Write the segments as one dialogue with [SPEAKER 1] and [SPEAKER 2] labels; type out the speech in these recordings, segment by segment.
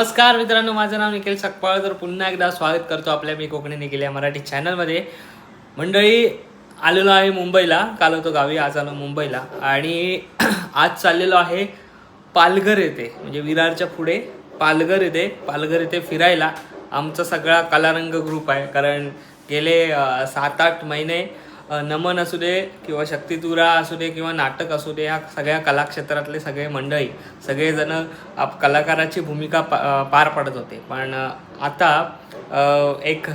[SPEAKER 1] नमस्कार मित्रांनो माझं नाव निखिल सकपाळ. तर पुन्हा एकदा स्वागत करतो आपल्या मी कोकणी निखिल या मराठी चॅनलमध्ये मंडळी आलेलो आहे मुंबईला. काल होतो गावी आज आलो मुंबईला. आणि आज चाललेलो आहे पालघर येथे म्हणजे विरारच्या पुढे पालघर येथे. पालघर येथे फिरायला आमचा सगळा कलारंग ग्रुप आहे. कारण गेले सात आठ महिने नमन असू दे किंवा शक्तितुरा असू दे किंवा नाटक असू दे या सगळ्या कलाक्षेत्रातले सगळे मंडळी सगळेजण आप कलाकाराची भूमिका पा पार पडत होते. पण आता एक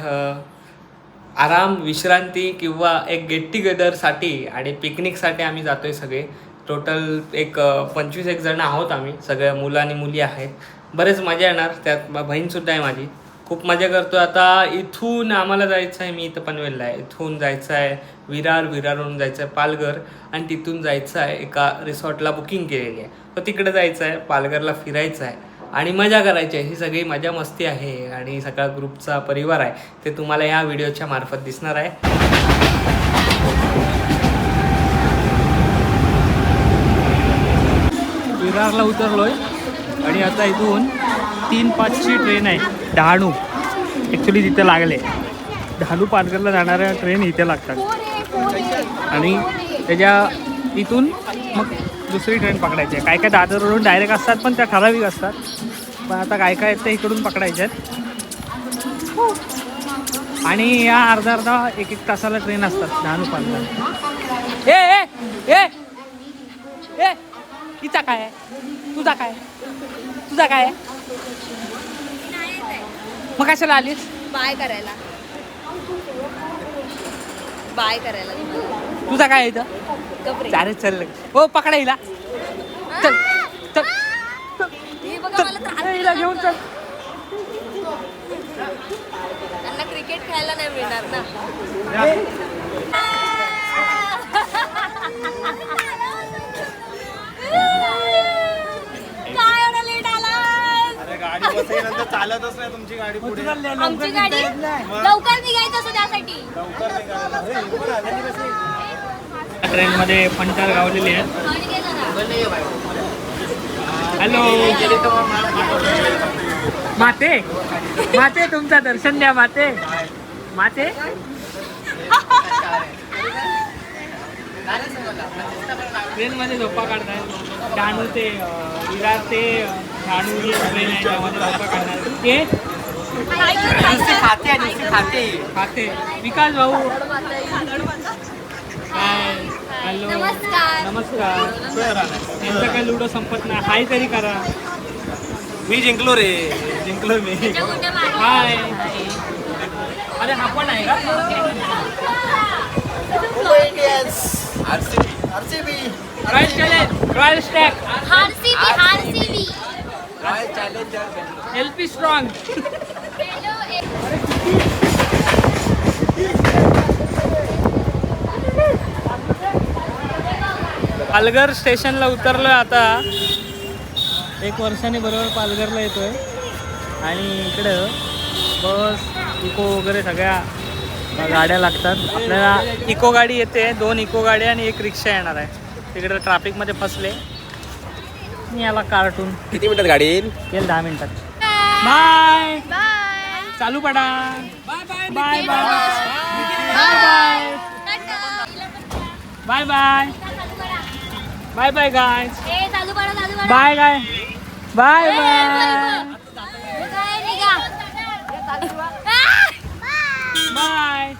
[SPEAKER 1] आराम विश्रांती किंवा एक गेट टुगेदरसाठी आणि पिकनिकसाठी आम्ही जातो आहे सगळे. टोटल एक पंचवीस एक जण आहोत आम्ही. सगळ्या मुलं आणि मुली आहेत. बरेच मजा येणार. त्यात बहीणसुद्धा आहे माझी. खूप मजा करतो आता इथून आम्हाला जायचं आहे मी इथं पनवेलला आहे. इथून जायचं आहे विरार विरारवरून जायचं आहे पालघर आणि तिथून जायचं आहे एका रिसॉर्टला बुकिंग केलेली आहे. तर तिकडे जायचं आहे पालघरला फिरायचं आहे आणि मजा करायची आहे. ही सगळी मजा मस्ती आहे आणि सगळा ग्रुपचा परिवार आहे. ते तुम्हाला या व्हिडिओच्या मार्फत दिसणार आहे. विरारला उतरलोय आणि आता इथून तीन पाचची ट्रेन आहे. डहाणू. ॲक्च्युली तिथे लागले. डहाणू पालघरला जाणाऱ्या ट्रेन इथे लागतात. आणि त्याच्या इथून मग दुसरी ट्रेन पकडायची. आहे काय काय दादरवरून डायरेक्ट असतात पण त्या ठराविक असतात. पण आता काय काय आहेत ते इकडून पकडायच्या आहेत. आणि या अर्धा अर्धा एक एक तासाला ट्रेन असतात डहाणू पालघर. ए ए ए ए काय तुझा काय तुझा काय मग कशाला आलीस?
[SPEAKER 2] बाय करायला. बाय करायला. तुम्हाला.
[SPEAKER 1] तुझा काय इथं?
[SPEAKER 2] कपडे
[SPEAKER 1] अरे चल. हो पकडा हिला. चल चल.
[SPEAKER 2] हे बघा मला त्रास
[SPEAKER 1] हिला घेऊन चल.
[SPEAKER 2] त्यांना क्रिकेट खेळायला नाही मिळणार ना काय एवढा लेट आला
[SPEAKER 3] अरे गाडी बसेनंतर चालतच नाही तुमची गाडी पुढे.
[SPEAKER 2] आमची गाडी लवकर निघायचं असं त्यासाठी.
[SPEAKER 3] लवकर निघाला अरे, लवकर आल्याने कशी?
[SPEAKER 1] ट्रेन मध्ये फंटार गावलेली आहेत. हॅलो. माते. माते तुमचा दर्शन द्या माते. माते. ट्रेन मध्ये झोपा काढताय. डहाणू ते विरार ते ते खाते खाते खाते विकास भाऊ हाय हॅलो
[SPEAKER 2] नमस्कार
[SPEAKER 1] त्यांचा काय लुडो संपत नाही हाय तरी करा
[SPEAKER 3] मी जिंकलो रे जिंकलो मी
[SPEAKER 1] हाय अरे हा पण आहे का RCB RCB royal challenge royal stack
[SPEAKER 2] RCB RCB
[SPEAKER 1] L P strong Palghar स्टेशनला उतरलो आता. एक वर्षाने बरोबर पालघरला येतोय. आणि इकडं बस इको वगैरे सगळ्या गाड्या लागतात. आपल्याला इको गाडी येते दोन इको गाड्या आणि एक रिक्षा येणार आहे. तिकडे ट्रॅफिकमध्ये फसले. मी याला कार्टून.
[SPEAKER 3] किती मिनिटात गाडी येईल?
[SPEAKER 1] येईल दहा मिनिटात. बाय.
[SPEAKER 2] बाय
[SPEAKER 1] चालू पडा. Bye bye. Bye bye. Bye bye. Bye bye गाय बाय गाय बाय बाय. बाय
[SPEAKER 2] बाय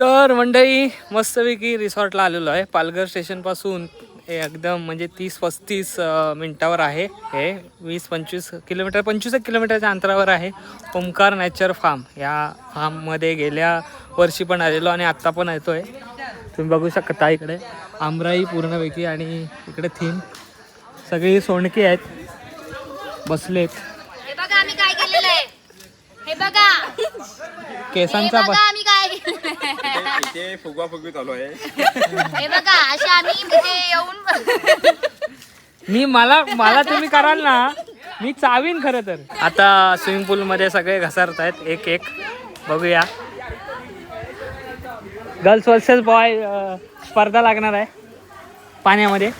[SPEAKER 1] तर मंडई मस्तपैकी रिसॉर्टला आलेलो आहे. पालघर स्टेशनपासून हे एकदम म्हणजे तीस पस्तीस मिनटावर मिनिटावर आहे. हे वीस पंचवीस किलोमीटर पंचवीस एक किलोमीटरच्या अंतरावर आहे. Omkar nature farm. या फार्ममध्ये गेल्या वर्षी पण आलेलो आणि आत्ता पण येतो आहे तुम्ही बघू शकता इकडे. आमराई पूर्णपैकी आणि इकडे थीम सगळी सोंडकी आहेत. बसलेत.
[SPEAKER 2] हे बघा. हे बघा
[SPEAKER 1] केसांचा
[SPEAKER 2] बघा आम्ही काय
[SPEAKER 3] इथे फुगवा फुगवी चालू आहे.
[SPEAKER 2] हे बघा अशा आम्ही इथे येऊन
[SPEAKER 1] मी मला मला तुम्ही कराल ना मी चावीन खरं तर. आता स्विमिंग पूल मध्ये सगळे घसरत आहेत एक एक. बघूया. गर्ल्स वर्सेस बॉय स्पर्धा लागणार आहे. पाण्यामध्ये.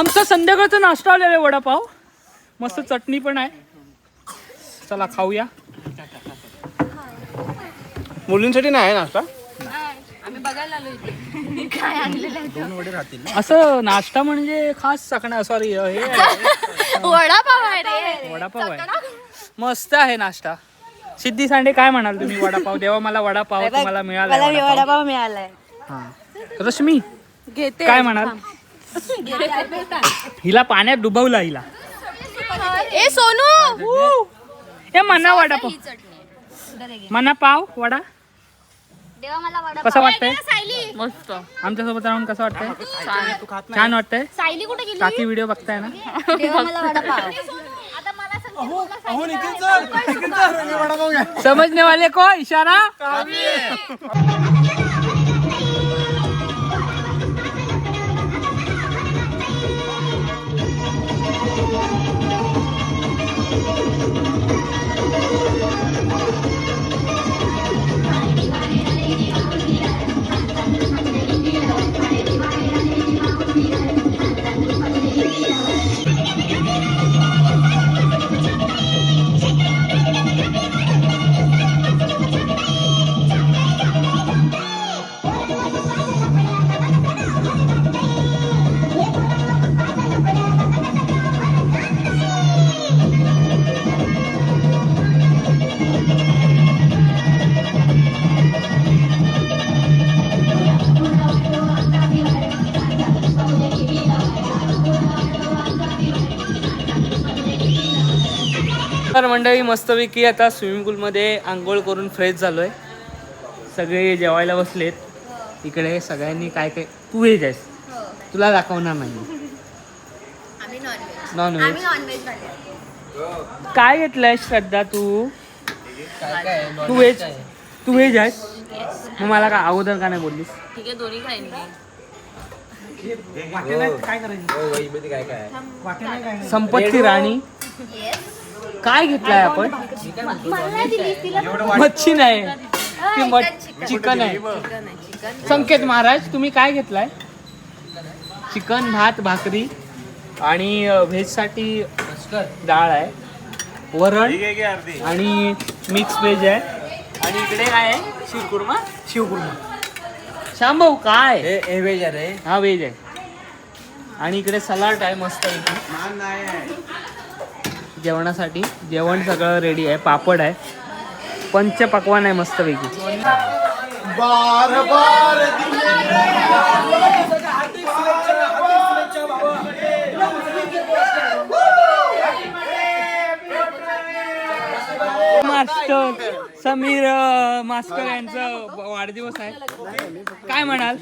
[SPEAKER 1] आमचा संध्याकाळचा नाश्ता आलेला आहे वडापाव. मस्त चटणी पण आहे. चला खाऊया.
[SPEAKER 3] मुलींसाठी नाही आहे नाश्ता?
[SPEAKER 2] आम्ही बघायला आलो इथे काय आणलेलं आहे
[SPEAKER 3] दोन वडे राहतील
[SPEAKER 1] असं नाश्ता म्हणजे खास चकणा सॉरी हे आहे.
[SPEAKER 2] वडापाव आहे रे.
[SPEAKER 1] वडापाव आहे. मस्त आहे नाश्ता. सिद्धी सांडे काय म्हणाल तुम्ही वडापाव? देवा मला वडापाव तुम्हाला मिळाला
[SPEAKER 4] मला
[SPEAKER 1] वडापाव.
[SPEAKER 4] मिळालाय.
[SPEAKER 1] हा. रश्मी
[SPEAKER 4] घेते
[SPEAKER 1] काय म्हणाल? हिला पाण्यात डुबवला हिला.
[SPEAKER 2] ए सोनू!
[SPEAKER 1] हे मना
[SPEAKER 2] घे.
[SPEAKER 1] मना पाव वडा.
[SPEAKER 2] देवा मला वडापाव
[SPEAKER 1] कसं वाटतंय?
[SPEAKER 2] सायली!
[SPEAKER 4] मस्त.
[SPEAKER 1] आमच्यासोबत राहून कसं वाटतंय?
[SPEAKER 3] तू खात
[SPEAKER 1] छान वाटतंय?
[SPEAKER 2] सायली कुठे गेली?
[SPEAKER 1] काकी व्हिडिओ बघताय ना? समजने वाले को इशारा? मंडळी मस्तपैकी आता स्विमिंग पूलमध्ये आंघोळ करून फ्रेश झालोय. सगळे जेवायला बसलेत. इकडे सगळ्यांनी काय काय तू व्हेज आहेस तुला दाखवणार नाही.
[SPEAKER 2] आम्ही नॉनव्हेज
[SPEAKER 1] काय घेतलंय श्रद्धा तू? तू व्हेज तू व्हेज आहेस मग मला का अगोदर का नाही बोललीस?
[SPEAKER 4] ठीक आहे दोन्ही खाईन मी.
[SPEAKER 1] संपत्ती राणी. काय घेतलाय आपण? मच्छी नाही. ती मच- चिकन आहे. संकेत महाराज तुम्ही काय घेतलाय? चिकन भात भाकरी आणि व्हेजसाठी डाळ आहे वरण आणि मिक्स व्हेज आहे. आणि इकडे काय आहे? शिवकुर्मा शिवकुर्मा श्याम भाऊ काय? हा व्हेज आहे आणि इकडे सलाड आहे मस्त जेवणासाठी. जेवण सगळं रेडी आहे. पापड आहे. पंचपक्वान आहे मस्तपैकी.
[SPEAKER 3] बार बार
[SPEAKER 1] मास्टर. समीर अं, मास्टर यांचं वाढदिवस आहे. काय म्हणाल?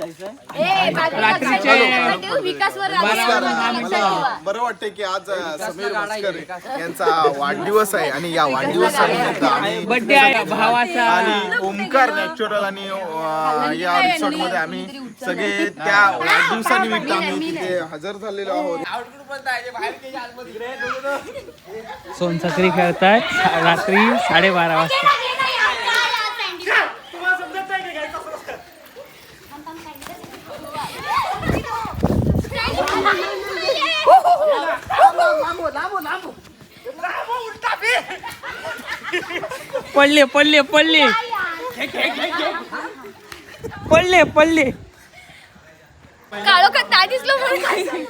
[SPEAKER 1] रात्रीचे
[SPEAKER 2] विकासवर
[SPEAKER 1] बारा
[SPEAKER 5] वाटतंय की आज समीर मस्कर यांचा वाढदिवस आहे आणि या वाढदिवसानिमित्त आम्ही
[SPEAKER 1] बर्थडे आहे भावाचा.
[SPEAKER 5] आणि ओमकार नॅचरल आणि या रिसॉर्टमध्ये आम्ही सगळे त्या वाढदिवसानिमित्त आम्ही तिथे हजर झालेलो आहोत.
[SPEAKER 1] सोनसाखरी खेळतायत. रात्री साडेबारा वाजता. पडले पडले पडले पडले पडले
[SPEAKER 2] काळो का ता दिसलो म्हणून.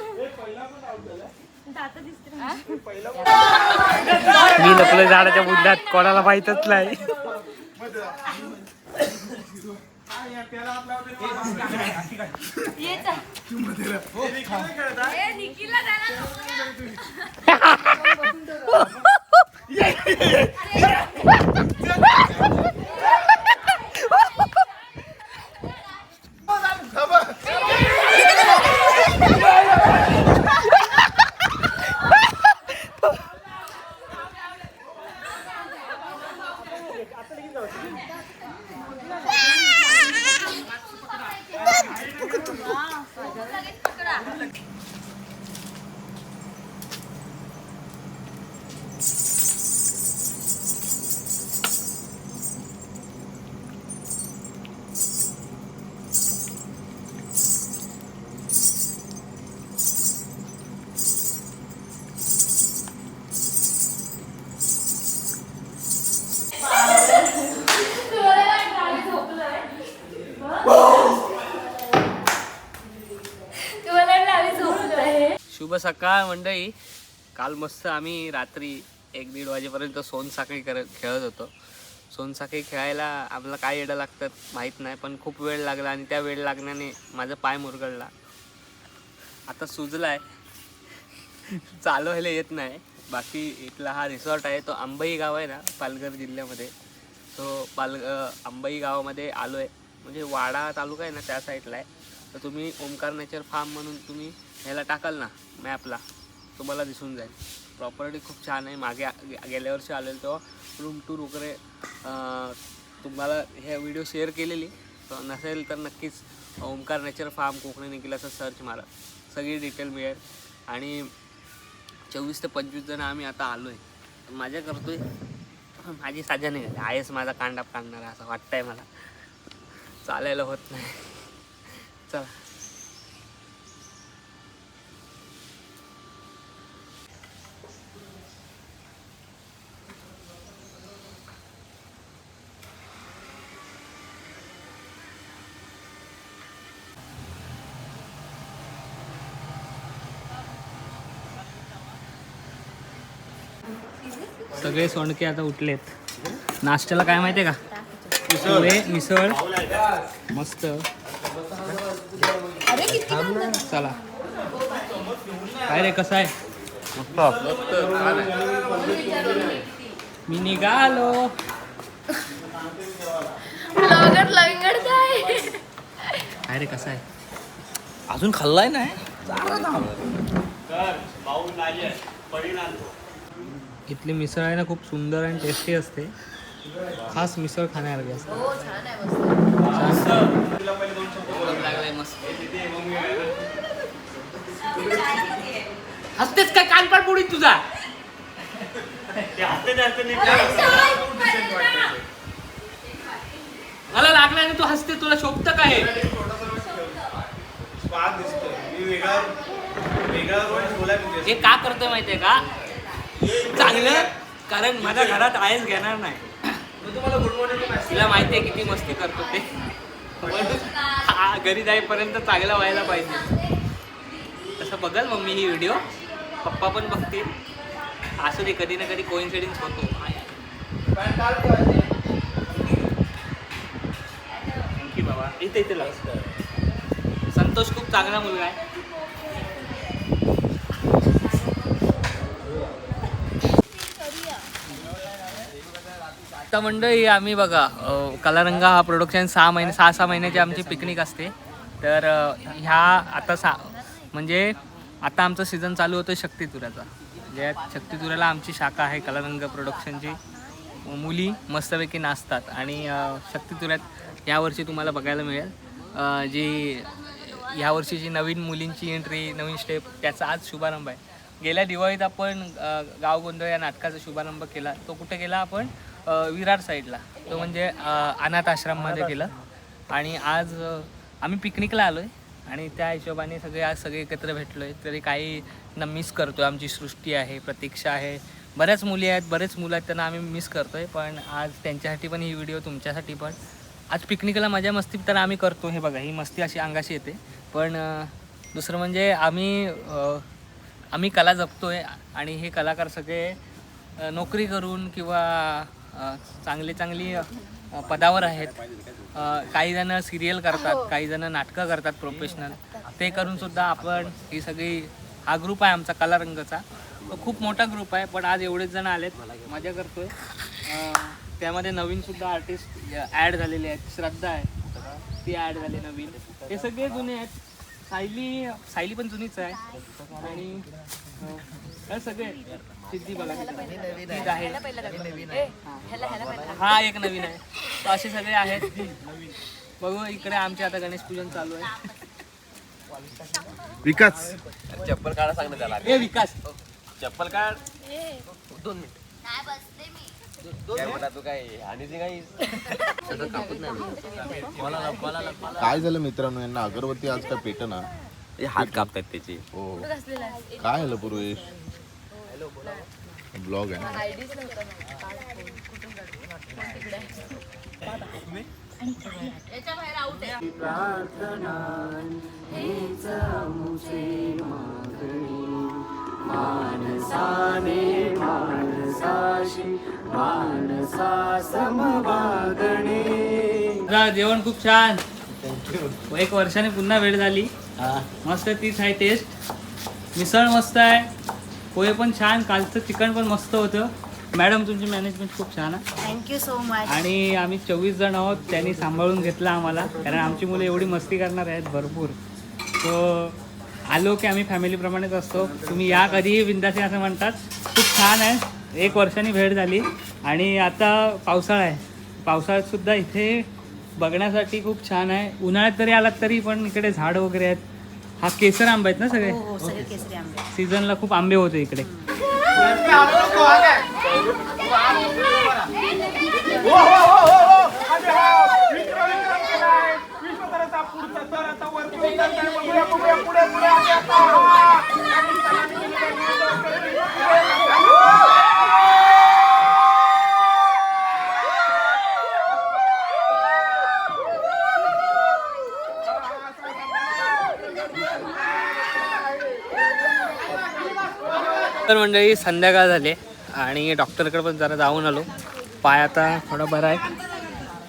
[SPEAKER 1] मी लपलं झाडाच्या बुद्धात कोणाला माहितच नाही. सकाळ मंडळी काल मस्त आम्ही रात्री एक दीड वाजेपर्यंत सोनसाखळी करत खेळत होतो. सोनसाखळी खेळायला आम्हाला काय येडं लागतात माहीत नाही पण खूप वेळ लागला आणि त्या वेळ लागण्याने माझा पाय मुरगळला. आता सुजला आहे चालवायला येत नाही. बाकी इथला हा रिसॉर्ट आहे तो अंबई गाव आहे ना पालघर जिल्ह्यामध्ये. तो पाल आंबई अंबई गावामध्ये आलो आहे म्हणजे वाडा तालुका आहे ना त्या साईडला आहे. तर तुम्ही ओमकार नेचर फार्म म्हणून तुम्ही ह्याला टाकाल ना मॅपला तुम्हाला दिसून जाईल. प्रॉपर्टी खूप छान आहे. मागे गे- गेल्या वर्षी आलेलो तेव्हा रूम टूर वगैरे तुम्हाला हे व्हिडिओ शेअर केलेली. तर नसेल तर नक्कीच ओमकार नेचर फार्म कोकणी निघिल असं सर्च मारा. सगळी डिटेल मिळेल. आणि चोवीस ते पंचवीस जण आम्ही आता आलो आहे माझ्या करतोय माझी साजा नाही झाली आयस माझा कांडाप काढणारा असं वाटतंय मला. चालायला होत नाही. चला. सगळे सोंडके आता उठलेत. नाश्त्याला काय माहितीये का? पोहे मिसळ. मस्त. चला. काय रे कसं आहे? मी निघालो.
[SPEAKER 2] काय
[SPEAKER 1] काय रे कसं आहे?
[SPEAKER 3] अजून खाल्लाय नाही?
[SPEAKER 1] इथली मिसळ आहे ना खूप सुंदर आणि टेस्टी असते. खास मिसळ खाण्यासारखी असते. हसतेच काय? कानपाड पोळी तुझा. मला लागला आणि तू हसते तुला शोभत काय? हे का करतोय माहितीये का? चांगलं? कारण माझ्या घरात आहेच घेणार नाही. तिला माहितीये किती मस्ती करतो ते. हा घरी जाईपर्यंत चांगला व्हायला पाहिजे. तसं बघल मम्मी ही व्हिडिओ पप्पा पण बघतील. असू दे कधी ना कधी कोइन्सिडन्स होतो. थँक्यू बाबा. इथे इथे लाव. संतोष खूप चांगला मुलगा आहे. आत्ता मंडळी आम्ही बघा कलारंगा हा प्रोडक्शन सहा महिने सहा सहा महिन्याची आमची पिकनिक असते. तर ह्या आता सा म्हणजे आता आमचं सीझन चालू होतं शक्तितुऱ्याचा ज्या म्हणजे शक्तितुऱ्याला आमची शाखा आहे कलारंग प्रोडक्शनची मुली मस्तपैकी नाचतात आणि अ, शक्तितुऱ्यात यावर्षी तुम्हाला बघायला मिळेल. जी ह्यावर्षी जी नवीन मुलींची एंट्री नवीन स्टेप त्याचा आज शुभारंभ आहे. गेल्या दिवाळीत आपण गाव गोंधळ या नाटकाचा शुभारंभ केला. तो कुठे केला आपण? विरार साईडला तो म्हणजे अनाथ आश्रममध्ये केलं आणि आज आम्ही पिकनिकला आलो आहे आणि त्या हिशोबाने सगळे आज सगळे एकत्र भेटलो आहे तरी काही न मिस करतो आमची सृष्टी आहे प्रतीक्षा आहे. बऱ्याच मुली आहेत बरेच मुलं आहेत त्यांना आम्ही मिस करतो आहे पण आज त्यांच्यासाठी पण ही व्हिडिओ तुमच्यासाठी पण. आज पिकनिकला मजा मस्ती तर आम्ही करतो. हे बघा ही मस्ती अशी अंगाशी येते. पण दुसरं म्हणजे आम्ही आम्ही कला जपतोय. आणि हे कलाकार सगळे नोकरी करून किंवा चांगली चांगली पदावर आहेत. काही जण सिरियल करतात काही जण नाटकं करतात प्रोफेशनल ते करून सुद्धा आपण ही सगळी हा ग्रुप आहे आमचा कला रंगचा तो खूप मोठा ग्रुप आहे पण आज एवढेच जण आलेत. मजा करतोय. त्यामध्ये नवीन सुद्धा आर्टिस्ट ॲड झालेले आहेत. श्रद्धा आहे. ती ॲड झाली नवीन. हे सगळे जुने आहेत. सायली सायली पण जुनीच आहे. आणि अं, हे सगळे सिद्धी बघा आहे. हा. हा एक नवीन आहे. तर असे सगळे आहेत. बघू इकडे आमचे आता गणेश पूजन चालू आहे.
[SPEAKER 5] विकास.
[SPEAKER 3] चप्पल काढा सांग ना त्याला.
[SPEAKER 1] हे विकास.
[SPEAKER 3] चप्पल काढ. दोन मिनिट. काय म्हणा तू काय आणि ते काही
[SPEAKER 5] काय झालं मित्रांनो? यांना अगरबत्ती आज काय पेट ना?
[SPEAKER 3] हात कापतात त्याचे.
[SPEAKER 5] हो. काय झालं पूर्वेश ब्लॉग आहे ना?
[SPEAKER 1] तुझं जेवण खूप छान. एक वर्षाने पुन्हा भेट झाली. मस्त तीच आहे टेस्ट मिसळ मस्त आहे. पोहे पण छान कालचं चिकन पण मस्त होतं. मॅडम तुमची मॅनेजमेंट खूप छान आहे.
[SPEAKER 2] थँक्यू सो मच
[SPEAKER 1] आणि आम्ही चोवीस जण आहोत त्यांनी सांभाळून घेतलं आम्हाला. कारण आमची मुलं एवढी मस्ती करणार आहेत भरपूर. सो आलो की आम्ही फॅमिलीप्रमाणेच असतो. तुम्ही या कधीही बिंदासी असं म्हणतात. खूप छान आहे. एक वर्षांनी भेट झाली आणि आता पावसाळा आहे. पावसाळ्यात सुद्धा इथे बघण्यासाठी खूप छान आहे. उन्हाळ्यात तरी आलात तरी पण इकडे झाड वगैरे आहेत. हा केसर आंबा आहेत ना सगळे
[SPEAKER 2] हो सगळे? केसरी आंबे
[SPEAKER 1] सीझनला खूप आंबे होते इकडे. तर मंडळी संध्याकाळ झाली आणि डॉक्टरकडे पण जरा जाऊन आलो. पाय आता थोडा बरा आहे.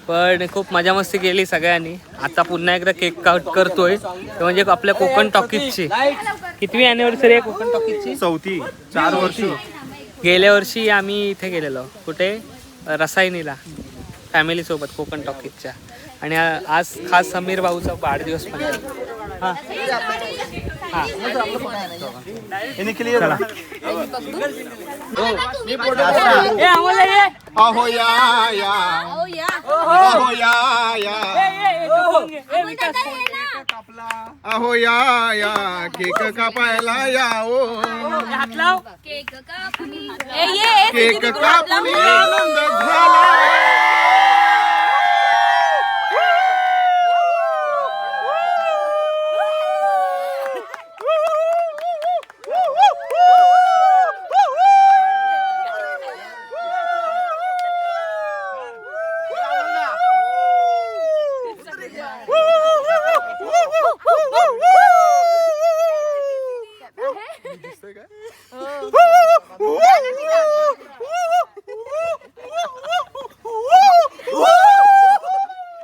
[SPEAKER 1] पण खूप मजा मस्ती केली सगळ्यांनी. आता पुन्हा एकदा केक काउट करतोय. ते म्हणजे आपल्या कोकण टॉकीजची. कितवी अॅनिव्हर्सरी आहे कोकण टॉकीजची?
[SPEAKER 5] चौथी. चार वर्षी.
[SPEAKER 1] गेल्या वर्षी आम्ही इथे गेलेलो. कुठे? रसायनीला फॅमिलीसोबत कोकण टॉकीजच्या. आणि आज खास समीर भाऊचा वाढदिवस पण
[SPEAKER 5] अहो या या अहो. अहो केक कापायला या ओ
[SPEAKER 1] हात लाव
[SPEAKER 5] केक कापून आनंद झाला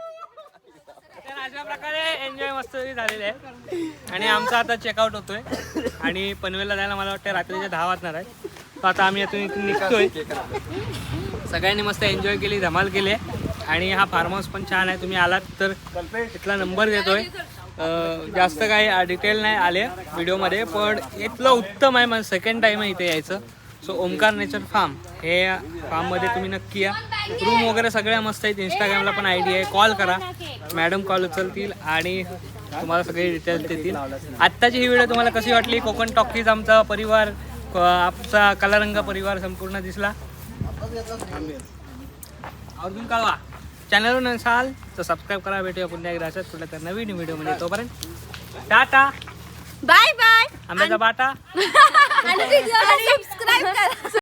[SPEAKER 1] तर अशा प्रकारे तरी झालेले आहे आणि आमचा आता चेकआउट होतोय. आणि पनवेलला जायला मला वाटतं रात्रीचे दहा वाजणार आहे. तर आता आम्ही यातून इथून निघतोय. सगळ्यांनी मस्त एन्जॉय केली धमाल केली आहे. आणि हा फार्म हाऊस पण छान आहे. तुम्ही आलात तर इथला नंबर देतोय. जास्त काही डिटेल नाही आले व्हिडिओमध्ये पण इथलं उत्तम आहे. मला सेकंड टाईम आहे इथे यायचं. सो ओमकार नेचर फार्म हे फार्ममध्ये तुम्ही नक्की या. रूम वगैरे सगळ्या मस्त आहेत. इंस्टाग्रामला पण आय डी आहे. कॉल करा. मॅडम कॉल उचलतील. आणि तुम्हाला सगळे डिटेल्स देतील. आत्ताची ही व्हिडिओ तुम्हाला कशी वाटली? कोकण टॉकीज आमचा परिवार आमचा कलारंग परिवार संपूर्ण दिसला. अजून कळवा. चॅनलवर नसाल तर सबस्क्राईब करा भेटूया पुन्हा एकदा अशाच कुठल्या तर नवीन व्हिडिओमध्ये तोपर्यंत टाटा.
[SPEAKER 2] बाय बाय
[SPEAKER 1] आंब्याचा बाटा.
[SPEAKER 2] सबस्क्राईब करा.